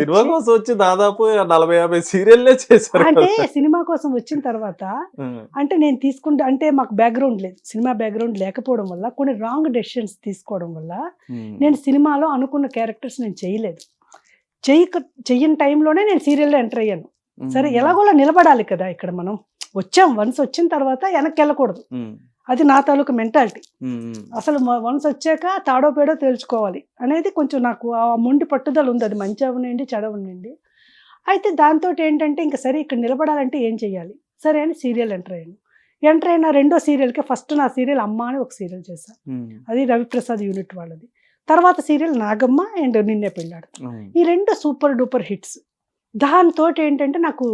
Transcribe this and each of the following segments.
Cinema కోసం వచ్చి దాదాపు నలభై యాభై సీరియల్లే చేశారు అంటే. సినిమా కోసం వచ్చిన తర్వాత అంటే నేను తీసుకుంటే అంటే మాకు బ్యాక్గ్రౌండ్ లేదు. సినిమా బ్యాక్గ్రౌండ్ లేకపోవడం వల్ల కొన్ని రాంగ్ డెసిషన్స్ తీసుకోవడం వల్ల నేను సినిమాలో అనుకున్న క్యారెక్టర్స్ నేను చేయలేదు. చెయ్యక చెయ్యని టైంలోనే నేను సీరియల్లో ఎంటర్ అయ్యాను. సరే ఎలాగోలా నిలబడాలి కదా ఇక్కడ మనం. వచ్చాం. వన్స్ వచ్చిన తర్వాత వెనక్కి వెళ్ళకూడదు. అది నా తాలూకు మెంటాలిటీ. అసలు వన్స్ వచ్చాక తాడో పేడో తేల్చుకోవాలి అనేది కొంచెం నాకు ఆ మొండి పట్టుదల ఉంది. అది మంచి అవనండి చెడ ఉండండి అయితే దాంతో ఏంటంటే ఇంకా సరే ఇక్కడ నిలబడాలంటే ఏం చేయాలి సరే అని సీరియల్ ఎంటర్ అయ్యాను. ఎంటర్ అయిన రెండో సీరియల్కి ఫస్ట్ నా సీరియల్ అమ్మ అని ఒక సీరియల్ చేశాను అది రవిప్రసాద్ యూనిట్ వాళ్ళది. తర్వాత సీరియల్ నాగమ్మ అండ్ నిన్నే పెళ్ళాడు ఈ రెండు సూపర్ డూపర్ హిట్స్. దాంతో ఏంటంటే నాకు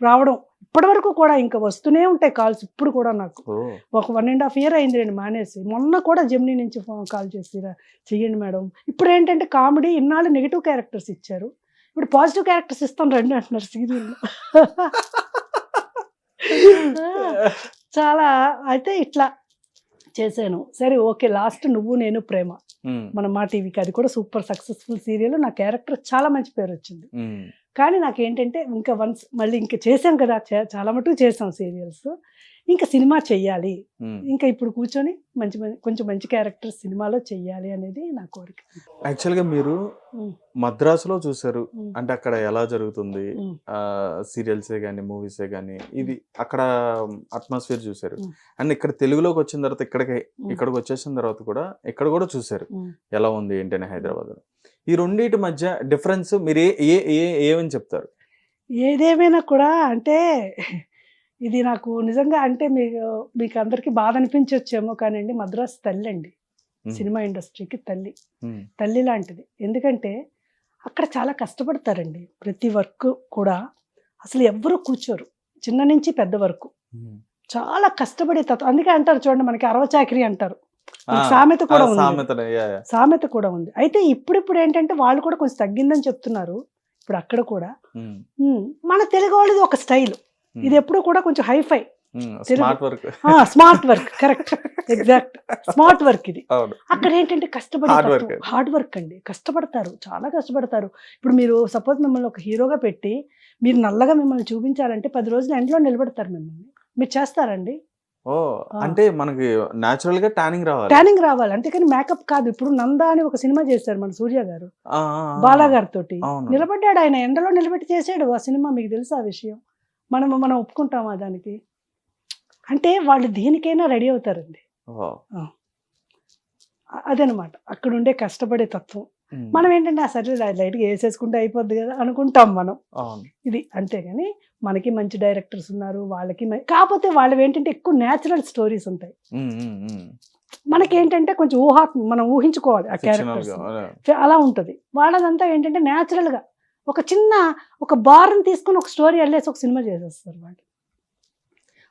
రావడం ఇప్పటివరకు కూడా ఇంకా వస్తూనే ఉంటాయి కాల్స్ ఇప్పుడు కూడా నాకు. ఒక వన్ అండ్ హాఫ్ ఇయర్ అయింది నేను మానేసి. మొన్న కూడా జెమినీ నుంచి ఫోన్ కాల్ చేసిరా చెయ్యండి మేడం. ఇప్పుడు ఏంటంటే కామెడీ ఇన్నాళ్ళు నెగిటివ్ క్యారెక్టర్స్ ఇచ్చారు. ఇప్పుడు పాజిటివ్ క్యారెక్టర్స్ ఇస్తాం రండి అంటున్నారు సీరియల్ చాలా అయితే ఇట్లా చేశాను. సరే ఓకే లాస్ట్ నువ్వు నేను ప్రేమ. మన మా టీవీకి అది కూడా సూపర్ సక్సెస్ఫుల్ సీరియల్ నా క్యారెక్టర్ చాలా మంచి పేరు వచ్చింది. కానీ నాకేంటంటే ఇంకా వన్స్ మళ్ళీ ఇంకా చేసాం కదా చాలా మటుకు చేసాం సీరియల్స్. ఇంకా సినిమా చెయ్యాలి. ఇంకా ఇప్పుడు కూర్చొని మంచి మంచి కొంచెం మంచి క్యారెక్టర్ సినిమాలో చెయ్యాలి అనేది నా కోరిక. యాక్చువల్గా మీరు మద్రాసులో చూసారు అంటే అక్కడ ఎలా జరుగుతుంది? సీరియల్సే కానీ మూవీసే కానీ ఇది అక్కడ అట్మాస్ఫియర్ చూసారు. అండ్ ఇక్కడ తెలుగులోకి వచ్చిన తర్వాత ఇక్కడికి. ఇక్కడికి వచ్చేసిన తర్వాత కూడా ఇక్కడ కూడా చూసారు. ఎలా ఉంది ఏంటని హైదరాబాద్ ఈ రెండింటి మధ్య డిఫరెన్స్ మీరు ఏ ఏ ఏమని చెప్తారు? ఏదేమైనా కూడా అంటే ఇది నాకు నిజంగా అంటే మీకు మీకు అందరికీ బాధ అనిపించవచ్చేమో కానండి మద్రాసు తల్లి అండి. సినిమా ఇండస్ట్రీకి తల్లి. తల్లి లాంటిది. ఎందుకంటే అక్కడ చాలా కష్టపడతారండి. ప్రతి వర్క్ కూడా అసలు ఎవ్వరూ కూర్చోరు. చిన్న నుంచి పెద్ద వరకు. చాలా కష్టపడే తత్వం. అందుకే అంటారు చూడండి మనకి అరవ చాకరీ అంటారు. సామెత కూడా ఉంది. సామెత కూడా ఉంది. అయితే ఇప్పుడిప్పుడు ఏంటంటే వాళ్ళు కూడా కొంచెం తగ్గిందని చెప్తున్నారు ఇప్పుడు అక్కడ కూడా. మన తెలుగు వాళ్ళది ఒక స్టైల్. ఇది ఎప్పుడు కూడా కొంచెం hi fi. Smart work. Smart work correct. Exact. Smart work ఇది. అక్కడ ఏంటంటే కష్టపడి. హార్డ్ వర్క్ అండి. కష్టపడతారు. చాలా కష్టపడతారు. ఇప్పుడు మీరు సపోజ్ మిమ్మల్ని ఒక హీరోగా పెట్టి మీరు నల్లగా మిమ్మల్ని చూపించాలంటే పది రోజులు ఎండలో నిలబెడతారు మిమ్మల్ని. మీరు చేస్తారండి ఓ. అంటే మనకి నాచురల్గా ట్యానింగ్ రావాలి. ట్యానింగ్ రావాలి. అంతేకాని మేకప్ కాదు. ఇప్పుడు నందా అని ఒక సినిమా చేశారు మన సూర్య గారు. ఆ, ఆ, ఆ. బాలా గారితో అవును. నిలబడ్డాడు ఆయన. ఎండలో నిలబెట్టి చేసాడు ఆ సినిమా. మీకు తెలుసా ఆ విషయం? మనం మనం ఒప్పుకుంటామా దానికి? అంటే వాళ్ళు దేనికైనా రెడీ అవుతారండి. అదనమాట. అక్కడ ఉండే కష్టపడే తత్వం. మనం ఏంటంటే ఆ సరే లైట్గా వేసేసుకుంటే అయిపోద్ది కదా అనుకుంటాం మనం. ఇది అంతేగాని మనకి మంచి డైరెక్టర్స్ ఉన్నారు వాళ్ళకి కాకపోతే వాళ్ళవి ఏంటంటే ఎక్కువ న్యాచురల్ స్టోరీస్ ఉంటాయి. మనకి ఏంటంటే కొంచెం ఊహా మనం ఊహించుకోవాలి ఆ క్యారెక్టర్స్. అలా ఉంటుంది. వాళ్ళదంతా ఏంటంటే natural గా ఒక చిన్న ఒక బార్ని తీసుకుని ఒక స్టోరీ వెళ్ళేసి ఒక సినిమా చేసేస్తారు వాళ్ళు.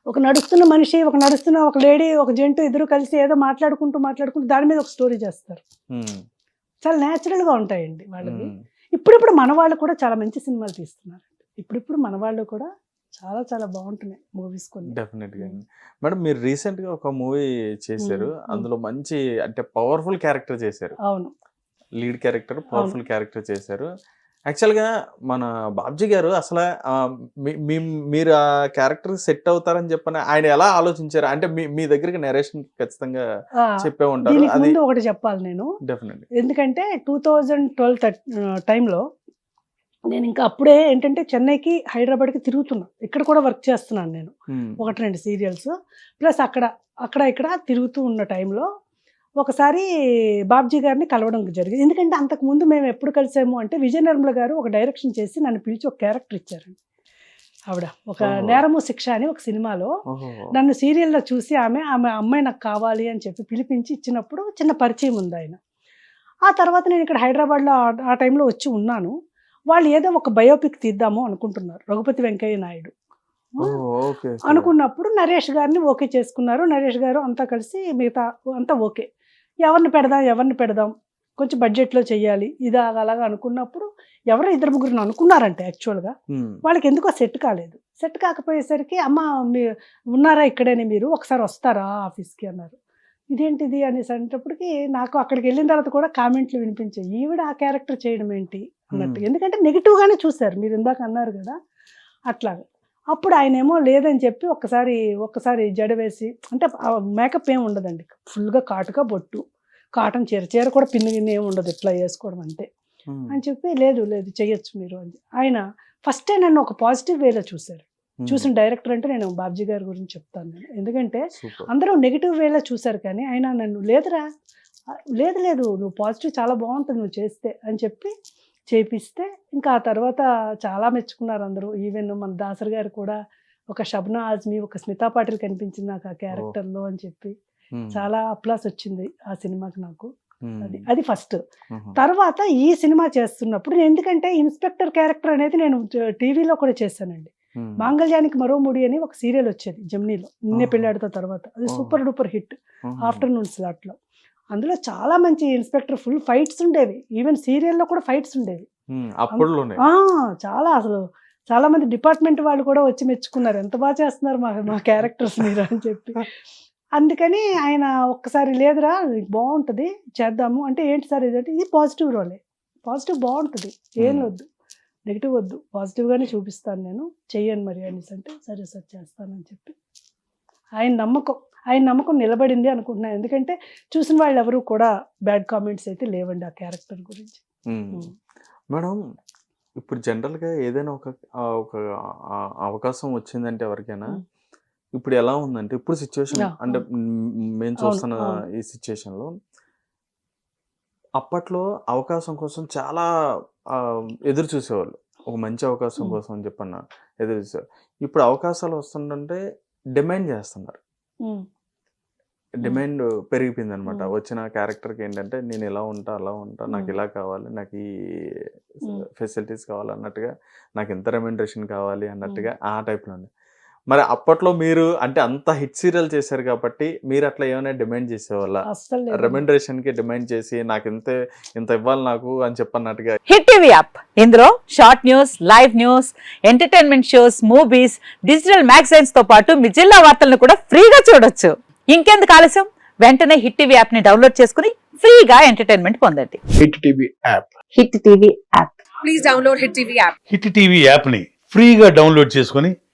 ఒక నడుస్తున్న మనిషి ఒక నడుస్తున్న ఒక లేడీ ఒక జంటు ఇద్దరు కలిసి ఏదో మాట్లాడుకుంటూ మాట్లాడుకుంటూ దాని మీద ఒక స్టోరీ చేస్తారు. చాలా natural గా ఉంటాయండి వాళ్ళవి. mm. ఇప్పుడిప్పుడు మన వాళ్ళు కూడా చాలా మంచి సినిమాలు తీస్తున్నారు ఇప్పుడిప్పుడు మన వాళ్ళు కూడా చాలా చాలా బాగుంటున్నాయి మూవీస్ కొన్ని. డెఫినెట్గా Mm. మేడం మీరు రీసెంట్గా ఒక మూవీ చేశారు. అందులో మంచి అంటే పవర్ఫుల్ క్యారెక్టర్ చేశారు. అవును. లీడ్ క్యారెక్టర్ పవర్ఫుల్ క్యారెక్టర్ చేశారు. యాక్చువల్గా మన బాబ్జీ గారు అసలు మీరు ఆ క్యారెక్టర్ సెట్ అవుతారని చెప్పని ఆయన ఎలా ఆలోచించారు? అంటే మీ మీ దగ్గరికి నరేషన్ ఖచ్చితంగా చెప్పే ఉంటారు. అది ఒకటి చెప్పాలి నేను. డెఫినెట్ ఎందుకంటే టూ థౌజండ్ ట్వెల్వ్ టైంలో నేను ఇంకా అప్పుడే ఏంటంటే చెన్నైకి హైదరాబాద్కి తిరుగుతున్నా. ఇక్కడ కూడా వర్క్ చేస్తున్నాను నేను. ఒకటి రెండు సీరియల్స్. ప్లస్ అక్కడ అక్కడ ఇక్కడ తిరుగుతూ ఉన్న టైంలో ఒకసారి బాబ్జీ గారిని కలవడం జరిగింది. ఎందుకంటే అంతకు ముందు మేము ఎప్పుడు కలిసాము అంటే విజయ నిర్మల గారు ఒక డైరెక్షన్ చేసి నన్ను పిలిచి ఒక క్యారెక్టర్ ఇచ్చారండి. ఆవిడ ఒక. నేరము శిక్ష అని ఒక సినిమాలో నన్ను సీరియల్లో చూసి ఆమె ఆమె అమ్మాయి నాకు కావాలి అని చెప్పి పిలిపించి ఇచ్చినప్పుడు చిన్న పరిచయం ఉంది ఆయన. ఆ తర్వాత నేను ఇక్కడ హైదరాబాద్లో ఆ- టైంలో వచ్చి ఉన్నాను. వాళ్ళు ఏదో ఒక బయోపిక్ తీద్దాము అనుకుంటున్నారు. రఘుపతి వెంకయ్య నాయుడు. అనుకున్నప్పుడు నరేష్ గారిని ఓకే చేసుకున్నారు. నరేష్ గారు అంతా కలిసి మిగతా అంతా ఓకే. ఎవరిని పెడదాం ఎవరిని పెడదాం? కొంచెం బడ్జెట్లో చెయ్యాలి. ఇదా అలాగా అనుకున్నప్పుడు ఎవరో ఇద్దరు ముగ్గురు అనుకున్నారంటే యాక్చువల్గా వాళ్ళకి ఎందుకో సెట్ కాలేదు. సెట్ కాకపోయేసరికి అమ్మ మీ ఉన్నారా ఇక్కడేనే మీరు ఒకసారి వస్తారా ఆఫీస్కి అన్నారు. ఇదేంటిది అనేసి అనేటప్పటికి నాకు అక్కడికి వెళ్ళిన తర్వాత కూడా కామెంట్లు వినిపించాయి. ఈవిడ ఆ క్యారెక్టర్ చేయడం ఏంటి అన్నట్టు. ఎందుకంటే నెగిటివ్గానే చూశారు. మీరు ఇందాక అన్నారు కదా. అట్లాగా. అప్పుడు ఆయన ఏమో లేదని చెప్పి ఒక్కసారి ఒక్కసారి జడ వేసి అంటే మేకప్ ఏమి ఉండదండి. ఫుల్గా కాటుగా బొట్టు కాటన్ చీర చీర కూడా పిన్ని గిన్ని ఏమి ఉండదు ఇట్లా వేసుకోవడం అంతే. అని చెప్పి లేదు లేదు చెయ్యొచ్చు మీరు అని ఆయన ఫస్టే నన్ను ఒక పాజిటివ్ వేలో చూశారు చూసిన డైరెక్టర్ అంటే నేను బాబ్జీ గారి గురించి చెప్తాను నేను. ఎందుకంటే అందరూ నెగిటివ్ వేలో చూశారు కానీ ఆయన నన్ను లేదురా లేదు లేదు నువ్వు పాజిటివ్ చాలా బాగుంటుంది నువ్వు చేస్తే అని చెప్పి చేపిస్తే ఇంకా ఆ తర్వాత చాలా మెచ్చుకున్నారు అందరూ. ఈవెన్ మన దాసర్ గారు కూడా ఒక షబ్నా ఆజ్మీ ఒక స్మితా పాటిల్ కనిపించింది నాకు ఆ క్యారెక్టర్లో అని చెప్పి. చాలా అప్లాస్ వచ్చింది ఆ సినిమాకి నాకు. అది అది ఫస్ట్. తర్వాత ఈ సినిమా చేస్తున్నప్పుడు ఎందుకంటే ఇన్స్పెక్టర్ క్యారెక్టర్ అనేది నేను టీవీలో కూడా చేశానండి. మాంగళ్యానికి మరో ముడి అని ఒక సీరియల్ వచ్చేది జమ్నీలో. నిన్నే. పెళ్ళాడుతో తర్వాత. అది. సూపర్ డూపర్ హిట్ ఆఫ్టర్నూన్ స్లాట్లో. అందులో చాలా మంచి ఇన్స్పెక్టర్ ఫుల్ ఫైట్స్ ఉండేవి. ఈవెన్ సీరియల్లో కూడా ఫైట్స్ ఉండేవి. చాలా అసలు చాలా మంది డిపార్ట్మెంట్ వాళ్ళు కూడా వచ్చి మెచ్చుకున్నారు. ఎంత బాగా చేస్తున్నారు మా మా క్యారెక్టర్స్ మీరు అని చెప్పి. అందుకని ఆయన ఒక్కసారి లేదురా బాగుంటుంది చేద్దాము. అంటే ఏంటి సార్ ఇదంటే ఇది పాజిటివ్ రోలే. పాజిటివ్ బాగుంటుంది ఏం. వద్దు. నెగిటివ్ వద్దు. పాజిటివ్గానే చూపిస్తాను నేను. చెయ్యండి మరి అనేసి అంటే సరే సార్ చేస్తానని చెప్పి. ఆయన నమ్మకం. ఆయన నమ్మకం నిలబడింది అనుకుంటున్నాను ఎందుకంటే చూసిన వాళ్ళు ఎవరు కూడా బ్యాడ్ కామెంట్స్ అయితే లేవండి ఆ క్యారెక్టర్ గురించి. మేడం ఇప్పుడు జనరల్గా ఏదైనా ఒక ఒక అవకాశం వచ్చిందంటే ఎవరికైనా. ఇప్పుడు ఎలా ఉందంటే ఇప్పుడు సిచ్యువేషన్ అంటే మేము చూస్తున్న. ఈ సిచ్యువేషన్లో అప్పట్లో అవకాశం కోసం చాలా ఎదురు చూసేవాళ్ళు ఒక మంచి అవకాశం. కోసం అని చెప్పన్న ఎదురు చూసేవారు ఇప్పుడు అవకాశాలు వస్తుందంటే డిమాండ్ చేస్తున్నారు. డిమాండ్ పెరిగిపోయింది అనమాట. వచ్చిన క్యారెక్టర్కి ఏంటంటే నేను ఇలా ఉంటా అలా ఉంటా నాకు. ఇలా కావాలి నాకు ఈ. ఫెసిలిటీస్ కావాలి అన్నట్టుగా నాకు ఎంత రెమ్యునరేషన్ కావాలి అన్నట్టుగా ఆ టైప్లో ఉంది మరి అప్పట్లో మీరు అంటే అంత హిట్ సీరియల్ చేశారు కాబట్టి మీరు అట్లా ఏమైనా డిమాండ్ చేసేవాళ్ళ. రెమ్యునరేషన్కి డిమాండ్ చేసి నాకు ఇంత ఇంత ఇవ్వాలి నాకు అని చెప్పన్నట్టుగా. Hit TV app. ఇందులో short news live news entertainment shows movies digital మ్యాగజైన్స్తో పాటు మీ జిల్లా వార్తలను కూడా ఫ్రీగా చూడొచ్చు. ఇంకెందుకు ఆలస్యం? వెంటనే హిట్ టీవీ యాప్ని డౌన్లోడ్ చేసుకుని ఫ్రీగా ఎంటర్టైన్మెంట్ పొందండి. Hit TV app. Hit TV app. Please download Hit TV app. Hit TV యాప్ని ఫ్రీగా డౌన్లోడ్ చేసుకొని